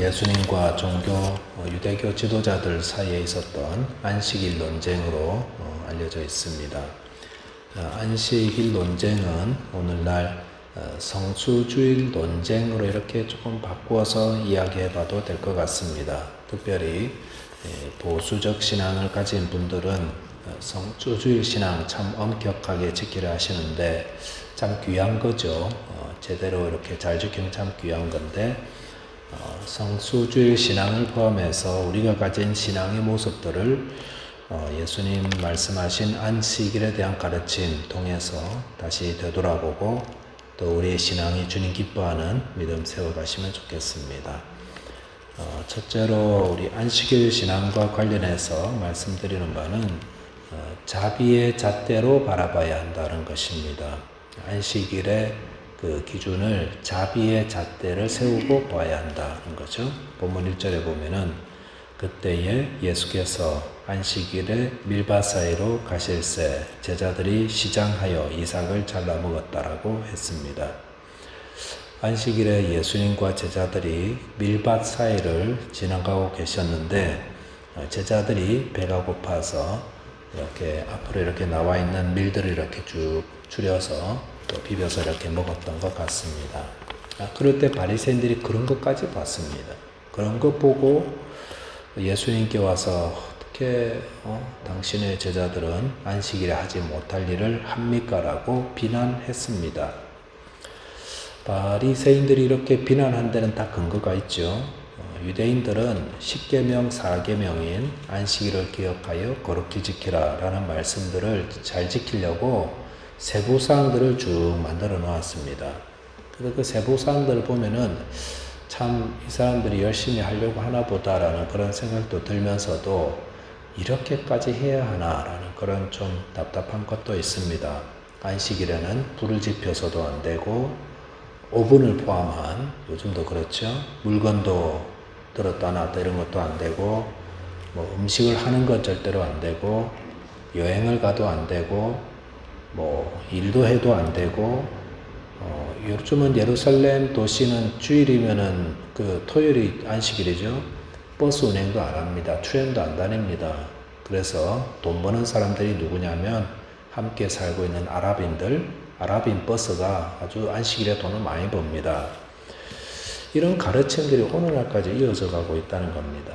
예수님과 종교 어, 유대교 지도자들 사이에 있었던 안식일 논쟁으로 어, 알려져 있습니다. 어, 안식일 논쟁은 오늘날 어, 성수주일 논쟁으로 이렇게 조금 바꾸어서 이야기해 봐도 될 것 같습니다. 특별히 예, 보수적 신앙을 가진 분들은 어, 성수주일 신앙 참 엄격하게 지키려 하시는데 참 귀한 거죠. 어, 제대로 이렇게 잘 지키면 참 귀한 건데 어, 성수주일 신앙을 포함해서 우리가 가진 신앙의 모습들을 어, 예수님 말씀하신 안식일에 대한 가르침 통해서 다시 되돌아보고 또 우리의 신앙이 주님 기뻐하는 믿음 세워가시면 좋겠습니다. 어, 첫째로 우리 안식일 신앙과 관련해서 말씀드리는 바는 어, 자비의 잣대로 바라봐야 한다는 것입니다. 안식일의 그 기준을 자비의 잣대를 세우고 봐야 한다는 거죠. 본문 1절에 보면은 그때에 예수께서 안식일에 밀밭 사이로 가실새 제자들이 시장하여 이삭을 잘라 먹었다라고 했습니다. 안식일에 예수님과 제자들이 밀밭 사이를 지나가고 계셨는데 어, 제자들이 배가 고파서 이렇게 앞으로 이렇게 나와 있는 밀들을 이렇게 쭉 추려서 또 비벼서 이렇게 먹었던 것 같습니다. 아, 그럴 때 바리새인들이 그런 것까지 봤습니다. 그런 것 보고 예수님께 와서 어떻게 어, 당신의 제자들은 안식일에 하지 못할 일을 합니까라고 비난했습니다. 바리새인들이 이렇게 비난한 데는 다 근거가 있죠. 어, 유대인들은 10계명 4계명인 안식일을 기억하여 거룩히 지키라라는 말씀들을 잘 지키려고 세부 사항들을 쭉 만들어 놓았습니다. 그래서 그 세부 사항들을 보면은 참 이 사람들이 열심히 하려고 하나 보다라는 그런 생각도 들면서도 이렇게까지 해야 하나라는 그런 좀 답답한 것도 있습니다. 안식일에는 불을 지펴서도 안 되고 오븐을 포함한 요즘도 그렇죠. 물건도 들었다 놨다 이런 것도 안 되고 뭐 음식을 하는 것 절대로 안 되고 여행을 가도 안 되고 뭐 일도 해도 안 되고 어, 요즘은 예루살렘 도시는 주일이면은 그 토요일이 안식일이죠. 버스 운행도 안 합니다. 트램도 안 다닙니다. 그래서 돈 버는 사람들이 누구냐면 함께 살고 있는 아랍인들, 아랍인 버스가 아주 안식일에 돈을 많이 법니다. 이런 가르침들이 오늘날까지 이어져 가고 있다는 겁니다.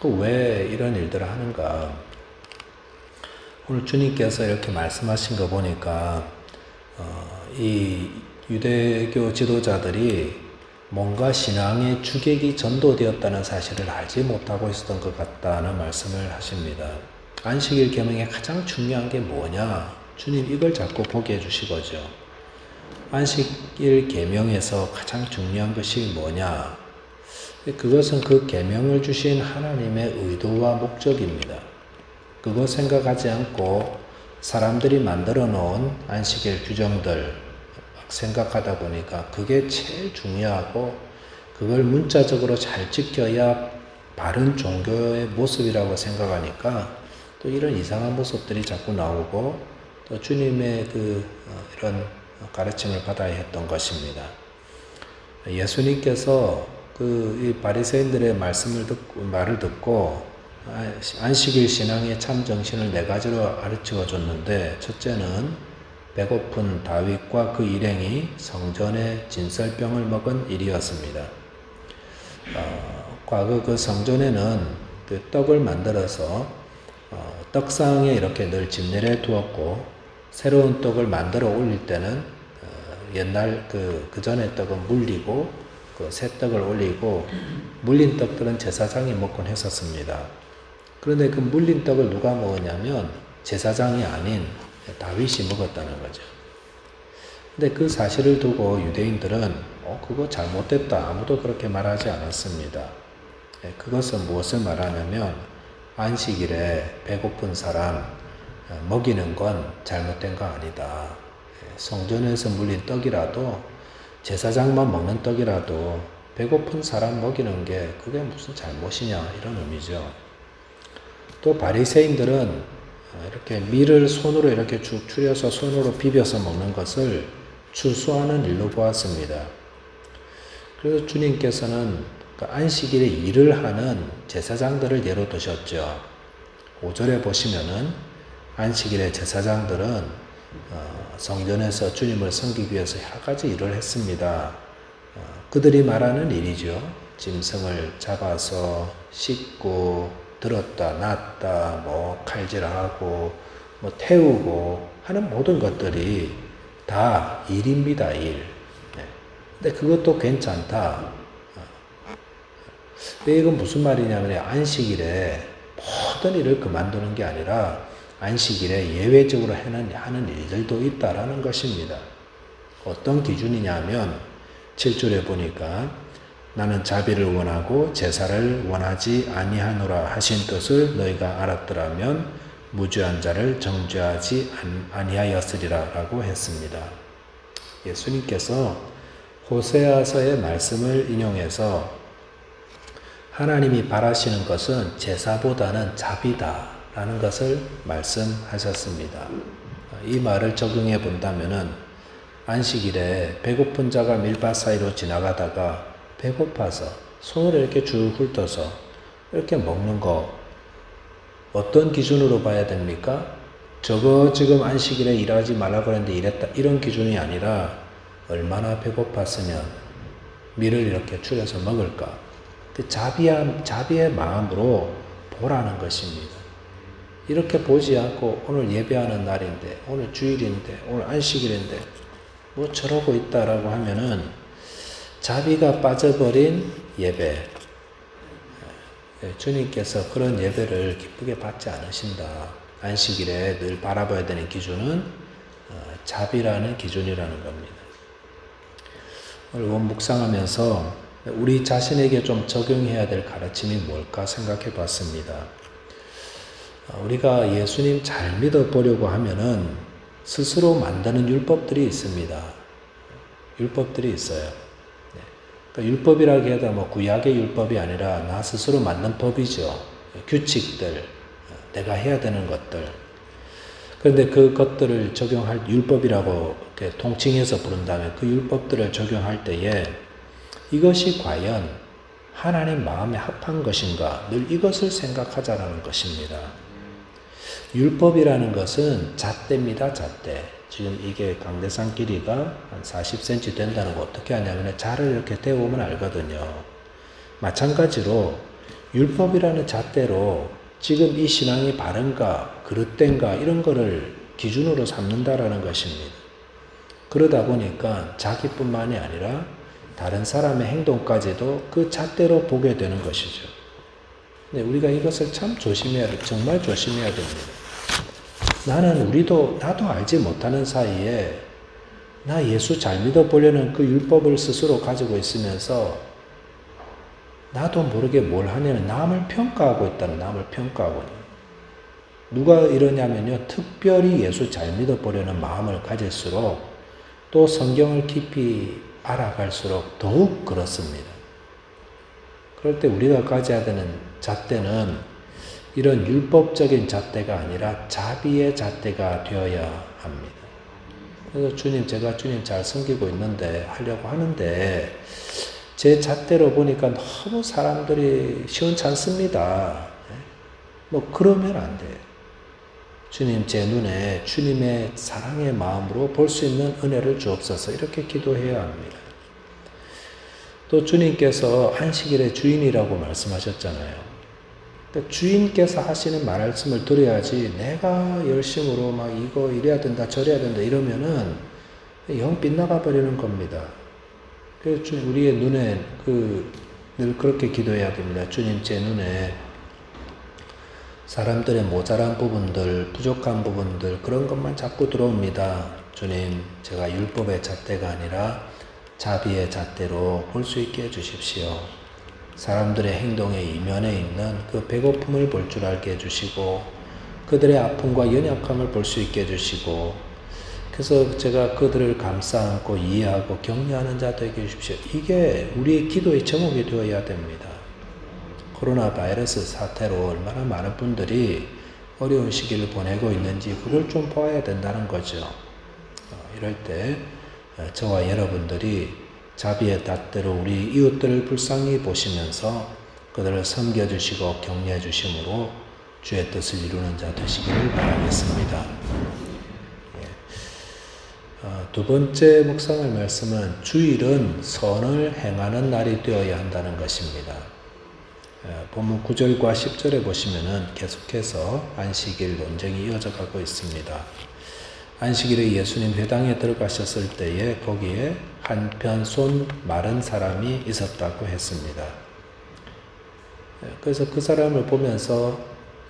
그 왜 이런 일들을 하는가? 오늘 주님께서 이렇게 말씀하신 거 보니까 어, 이 유대교 지도자들이 뭔가 신앙의 주객이 전도되었다는 사실을 알지 못하고 있었던 것 같다는 말씀을 하십니다. 안식일 계명의 가장 중요한 게 뭐냐? 주님 이걸 자꾸 보게 해주시거죠. 안식일 계명에서 가장 중요한 것이 뭐냐? 그것은 그 계명을 주신 하나님의 의도와 목적입니다. 그거 생각하지 않고 사람들이 만들어 놓은 안식일 규정들 생각하다 보니까 그게 제일 중요하고 그걸 문자적으로 잘 지켜야 바른 종교의 모습이라고 생각하니까 또 이런 이상한 모습들이 자꾸 나오고 또 주님의 그 어, 이런 가르침을 받아야 했던 것입니다. 예수님께서 그 바리새인들의 말씀을 듣고 말을 듣고 안식일 신앙의 참 정신을 네 가지로 가르쳐 줬는데 첫째는 배고픈 다윗과 그 일행이 성전에 진설병을 먹은 일이었습니다. 어, 과거 그 성전에는 그 떡을 만들어서 어, 떡상에 이렇게 늘 진내려 두었고 새로운 떡을 만들어 올릴 때는 어, 옛날 그, 그 전에 떡은 물리고 그 새 떡을 올리고 물린 떡들은 제사장이 먹곤 했었습니다. 그런데 그 물린 떡을 누가 먹었냐면 제사장이 아닌 다윗이 먹었다는 거죠. 근데 그 사실을 두고 유대인들은 어, 그거 잘못됐다. 아무도 그렇게 말하지 않았습니다. 예, 그것은 무엇을 말하냐면 안식일에 배고픈 사람 어, 먹이는 건 잘못된 거 아니다. 예, 성전에서 물린 떡이라도 제사장만 먹는 떡이라도 배고픈 사람 먹이는 게 그게 무슨 잘못이냐 이런 의미죠. 또 바리새인들은 이렇게 밀을 손으로 이렇게 쭉 추려서 손으로 비벼서 먹는 것을 추수하는 일로 보았습니다. 그래서 주님께서는 그 안식일에 일을 하는 제사장들을 예로 드셨죠. 5절에 보시면은 안식일에 제사장들은 어, 성전에서 주님을 섬기기 위해서 여러 가지 일을 했습니다. 어, 그들이 말하는 일이죠. 짐승을 잡아서 씻고 들었다 놨다 뭐 칼질하고 뭐 태우고 하는 모든 것들이 다 일입니다 일. 네. 근데 그것도 괜찮다. 어. 이건 무슨 말이냐면 안식일에 모든 일을 그만두는 게 아니라 안식일에 예외적으로 하는, 하는 일들도 있다라는 것입니다. 어떤 기준이냐면 7절에 보니까 나는 자비를 원하고 제사를 원하지 아니하노라 하신 뜻을 너희가 알았더라면 무죄한 자를 정죄하지 아니하였으리라라고 했습니다. 예수님께서 호세아서의 말씀을 인용해서 하나님이 바라시는 것은 제사보다는 자비다라는 것을 말씀하셨습니다. 이 말을 적용해 본다면은 안식일에 배고픈 자가 밀밭 사이로 지나가다가 배고파서 손을 이렇게 쭉 훑어서 이렇게 먹는 거 어떤 기준으로 봐야 됩니까? 저거 지금 안식일에 일하지 말라 그랬는데 일했다 이런 기준이 아니라 얼마나 배고팠으면 밀을 이렇게 추려서 먹을까? 그 자비한, 자비의 마음으로 보라는 것입니다. 이렇게 보지 않고 오늘 예배하는 날인데, 오늘 주일인데, 오늘 안식일인데, 뭐 저러고 있다라고 하면은 자비가 빠져버린 예배. 예, 주님께서 그런 예배를 기쁘게 받지 않으신다. 안식일에 늘 바라봐야 되는 기준은 어, 자비라는 기준이라는 겁니다. 오늘 원 묵상하면서 우리 자신에게 좀 적용해야 될 가르침이 뭘까 생각해 봤습니다. 어, 우리가 예수님 잘 믿어보려고 하면은 스스로 만드는 율법들이 있습니다. 율법들이 있어요. 네. 그러니까 율법이라고 해도 뭐 구약의 율법이 아니라 나 스스로 만든 법이죠. 규칙들, 어, 내가 해야 되는 것들. 그런데 그 것들을 적용할 율법이라고 통칭해서 부른다면 그 율법들을 적용할 때에 이것이 과연 하나님 마음에 합한 것인가 늘 이것을 생각하자라는 것입니다. 율법이라는 것은 잣대입니다, 잣대. 지금 이게 강대상 길이가 한 40cm 된다는 거 어떻게 하냐면 자를 이렇게 대보면 알거든요. 마찬가지로 율법이라는 잣대로 지금 이 신앙이 바른가, 그릇된가 이런 거를 기준으로 삼는다라는 것입니다. 그러다 보니까 자기뿐만이 아니라 다른 사람의 행동까지도 그 잣대로 보게 되는 것이죠. 근 우리가 이것을 참 조심해야 돼. 정말 조심해야 됩니다. 나는 우리도, 나도 알지 못하는 사이에 나 예수 잘 믿어보려는 그 율법을 스스로 가지고 있으면서 나도 모르게 뭘 하냐면 남을 평가하고 있다는 남을 평가하고 누가 이러냐면요. 특별히 예수 잘 믿어보려는 마음을 가질수록 또 성경을 깊이 알아갈수록 더욱 그렇습니다. 그럴 때 우리가 가져야 되는 잣대는 이런 율법적인 잣대가 아니라 자비의 잣대가 되어야 합니다. 그래서 주님, 제가 주님 잘 섬기고 있는데, 하려고 하는데, 제 잣대로 보니까 너무 사람들이 시원찮습니다. 뭐, 그러면 안 돼요. 주님 제 눈에 주님의 사랑의 마음으로 볼 수 있는 은혜를 주옵소서 이렇게 기도해야 합니다. 또 주님께서 안식일의 주인이라고 말씀하셨잖아요. 주인께서 하시는 말씀을 들어야지 내가 열심으로 막 이거 이래야 된다 저래야 된다 이러면은 영 빗나가 버리는 겁니다. 그래서 우리의 눈에 그 늘 그렇게 기도해야 됩니다. 주님 제 눈에 사람들의 모자란 부분들, 부족한 부분들, 그런 것만 자꾸 들어옵니다. 주님, 제가 율법의 잣대가 아니라 자비의 잣대로 볼 수 있게 해주십시오. 사람들의 행동의 이면에 있는 그 배고픔을 볼 줄 알게 해주시고, 그들의 아픔과 연약함을 볼 수 있게 해주시고, 그래서 제가 그들을 감싸 안고 이해하고 격려하는 자 되게 해주십시오. 이게 우리의 기도의 제목이 되어야 됩니다. 코로나 바이러스 사태로 얼마나 많은 분들이 어려운 시기를 보내고 있는지 그걸 좀 보아야 된다는 거죠. 어, 이럴 때 어, 저와 여러분들이 자비의 닷대로 우리 이웃들을 불쌍히 보시면서 그들을 섬겨주시고 격려해 주심으로 주의 뜻을 이루는 자 되시기를 바라겠습니다. 예. 어, 두 번째 묵상할 말씀은 주일은 선을 행하는 날이 되어야 한다는 것입니다. 예, 본문 9절과 10절에 보시면은 계속해서 안식일 논쟁이 이어져 가고 있습니다. 안식일에 예수님 회당에 들어가셨을 때에 거기에 한편 손 마른 사람이 있었다고 했습니다. 예, 그래서 그 사람을 보면서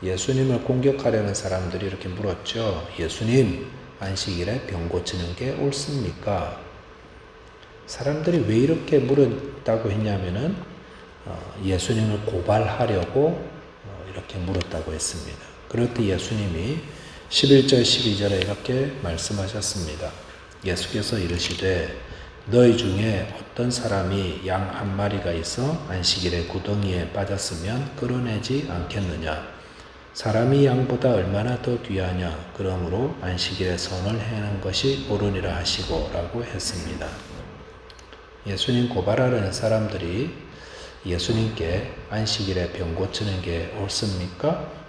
예수님을 공격하려는 사람들이 이렇게 물었죠. 예수님, 안식일에 병 고치는 게 옳습니까? 사람들이 왜 이렇게 물었다고 했냐면은 어, 예수님을 고발하려고 어, 이렇게 물었다고 했습니다. 그럴 때 예수님이 11절 12절에 이렇게 말씀하셨습니다. 예수께서 이르시되 너희 중에 어떤 사람이 양 한 마리가 있어 안식일에 구덩이에 빠졌으면 끌어내지 않겠느냐 사람이 양보다 얼마나 더 귀하냐 그러므로 안식일에 선을 행하는 것이 옳으니라 하시고라고 했습니다. 예수님 고발하려는 사람들이 예수님께 안식일에 병 고치는 게 옳습니까?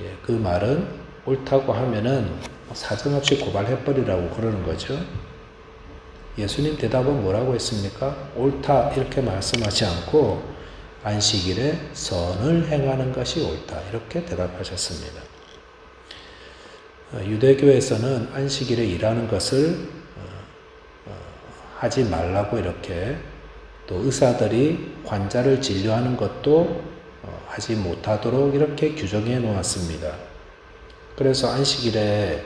예, 그 말은 옳다고 하면은 사정없이 고발해버리라고 그러는 거죠. 예수님 대답은 뭐라고 했습니까? 옳다 이렇게 말씀하지 않고 안식일에 선을 행하는 것이 옳다 이렇게 대답하셨습니다. 어, 유대교에서는 안식일에 일하는 것을 어, 어, 하지 말라고 이렇게 또 의사들이 환자를 진료하는 것도 하지 못하도록 이렇게 규정해 놓았습니다. 그래서 안식일에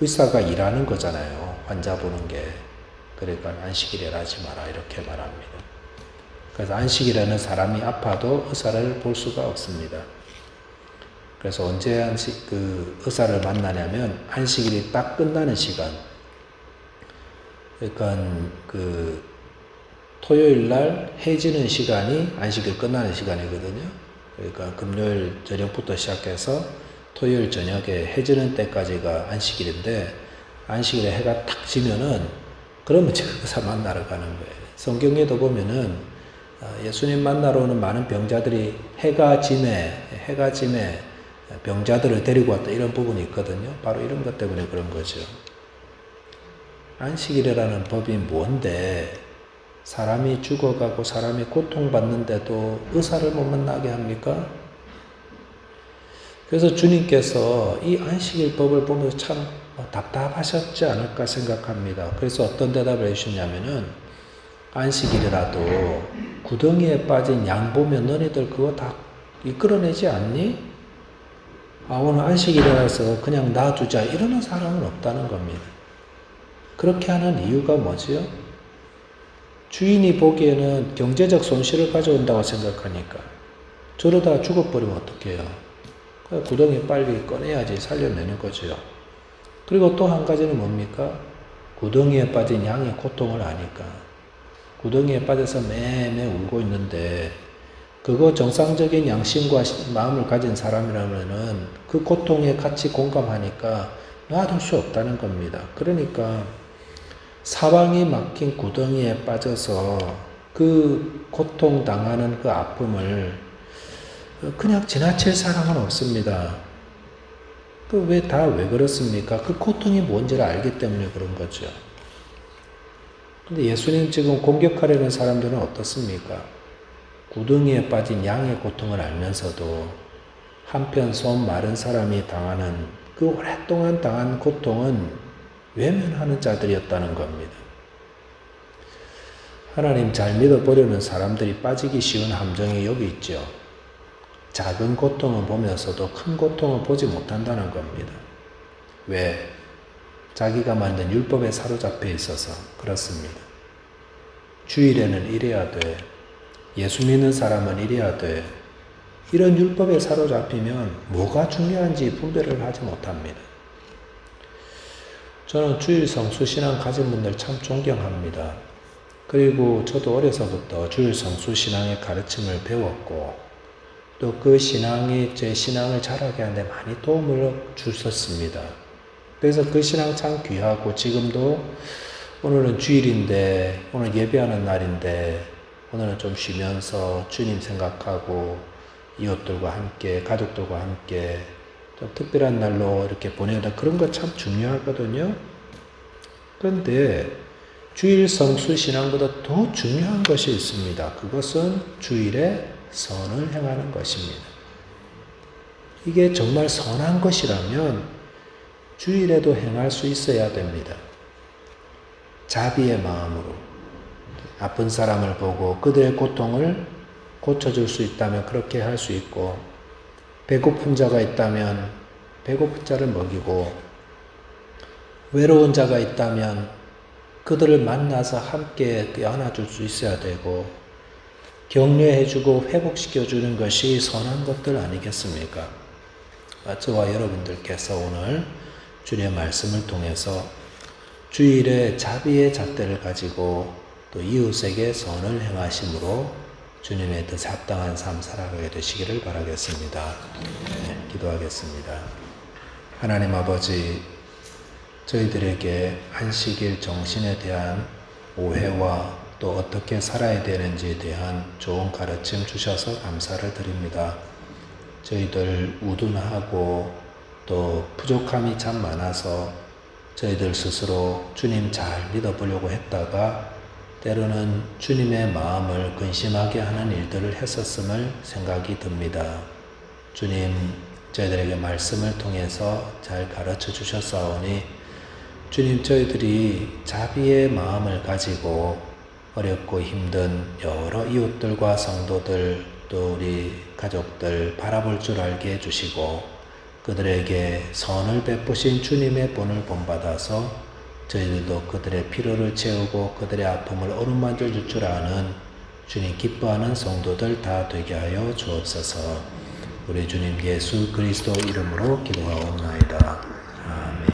의사가 일하는 거잖아요. 환자 보는 게. 그러니까 안식일에 하지 마라 이렇게 말합니다. 그래서 안식일에는 사람이 아파도 의사를 볼 수가 없습니다. 그래서 언제 안식, 그 의사를 만나냐면 안식일이 딱 끝나는 시간. 그러니까 그 토요일 날 해지는 시간이 안식일 끝나는 시간이거든요. 그러니까 금요일 저녁부터 시작해서 토요일 저녁에 해지는 때까지가 안식일인데 안식일에 해가 탁 지면은 그러면 제가 의사 만나러 가는 거예요. 성경에도 보면은 어, 예수님 만나러 오는 많은 병자들이 해가 짐에 해가 짐에 병자들을 데리고 왔다 이런 부분이 있거든요. 바로 이런 것 때문에 그런 거죠. 안식일이라는 법이 뭔데 사람이 죽어가고 사람이 고통받는데도 의사를 못 만나게 합니까? 그래서 주님께서 이 안식일 법을 보면서 참 답답하셨지 않을까 생각합니다. 그래서 어떤 대답을 해주셨냐면은 안식일이라도 구덩이에 빠진 양 보면 너희들 그거 다 이끌어내지 않니? 아, 오늘 안식일이라서 그냥 놔두자. 이러는 사람은 없다는 겁니다. 그렇게 하는 이유가 뭐지요? 주인이 보기에는 경제적 손실을 가져온다고 생각하니까 저러다 죽어버리면 어떡해요? 구덩이 빨리 꺼내야지 살려내는 거죠. 그리고 또 한 가지는 뭡니까? 구덩이에 빠진 양의 고통을 아니까. 구덩이에 빠져서 매매 울고 있는데 그거 정상적인 양심과 마음을 가진 사람이라면은 그 고통에 같이 공감하니까 놔둘 수 없다는 겁니다. 그러니까 사방이 막힌 구덩이에 빠져서 그 고통 당하는 그 아픔을 그냥 지나칠 사람은 없습니다. 그 왜 다 왜 그렇습니까? 그 고통이 뭔지를 알기 때문에 그런 거죠. 근데 예수님 지금 공격하려는 사람들은 어떻습니까? 구덩이에 빠진 양의 고통을 알면서도 한편 손 마른 사람이 당하는 그 오랫동안 당한 고통은 외면하는 자들이었다는 겁니다. 하나님 잘 믿어보려는 사람들이 빠지기 쉬운 함정이 여기 있죠. 작은 고통을 보면서도 큰 고통을 보지 못한다는 겁니다. 왜? 자기가 만든 율법에 사로잡혀 있어서 그렇습니다. 주일에는 이래야 돼. 예수 믿는 사람은 이래야 돼. 이런 율법에 사로잡히면 뭐가 중요한지 분별을 하지 못합니다. 저는 주일 성수 신앙 가진 분들 참 존경합니다. 그리고 저도 어려서부터 주일 성수 신앙의 가르침을 배웠고 또 그 신앙이 제 신앙을 자라게 하는데 많이 도움을 주셨습니다. 그래서 그 신앙 참 귀하고 지금도 오늘은 주일인데, 오늘 예배하는 날인데, 오늘은 좀 쉬면서 주님 생각하고 이웃들과 함께, 가족들과 함께 좀 특별한 날로 이렇게 보내다 그런 거 참 중요하거든요. 그런데 주일 성 수 신앙보다 더 중요한 것이 있습니다. 그것은 주일에 선을 행하는 것입니다. 이게 정말 선한 것이라면 주일에도 행할 수 있어야 됩니다. 자비의 마음으로 아픈 사람을 보고 그들의 고통을 고쳐줄 수 있다면 그렇게 할 수 있고 배고픈 자가 있다면 배고픈 자를 먹이고 외로운 자가 있다면 그들을 만나서 함께 안아줄 수 있어야 되고 격려해주고 회복시켜주는 것이 선한 것들 아니겠습니까? 저와 여러분들께서 오늘 주님의 말씀을 통해서 주일에 자비의 잣대를 가지고 또 이웃에게 선을 행하심으로 주님의 더 잡당한 삶 살아가게 되시기를 바라겠습니다. 네, 기도하겠습니다. 하나님 아버지, 저희들에게 안식일 정신에 대한 오해와 또 어떻게 살아야 되는지에 대한 좋은 가르침 주셔서 감사를 드립니다. 저희들 우둔하고 또 부족함이 참 많아서 저희들 스스로 주님 잘 믿어보려고 했다가 때로는 주님의 마음을 근심하게 하는 일들을 했었음을 생각이 듭니다. 주님, 저희들에게 말씀을 통해서 잘 가르쳐 주셨사오니 주님 저희들이 자비의 마음을 가지고 어렵고 힘든 여러 이웃들과 성도들 또 우리 가족들 바라볼 줄 알게 해주시고 그들에게 선을 베푸신 주님의 본을 본받아서 저희들도 그들의 필요를 채우고 그들의 아픔을 어루만져 줄 줄 아는 주님 기뻐하는 성도들 다 되게 하여 주옵소서. 우리 주님 예수 그리스도 이름으로 기도하옵나이다.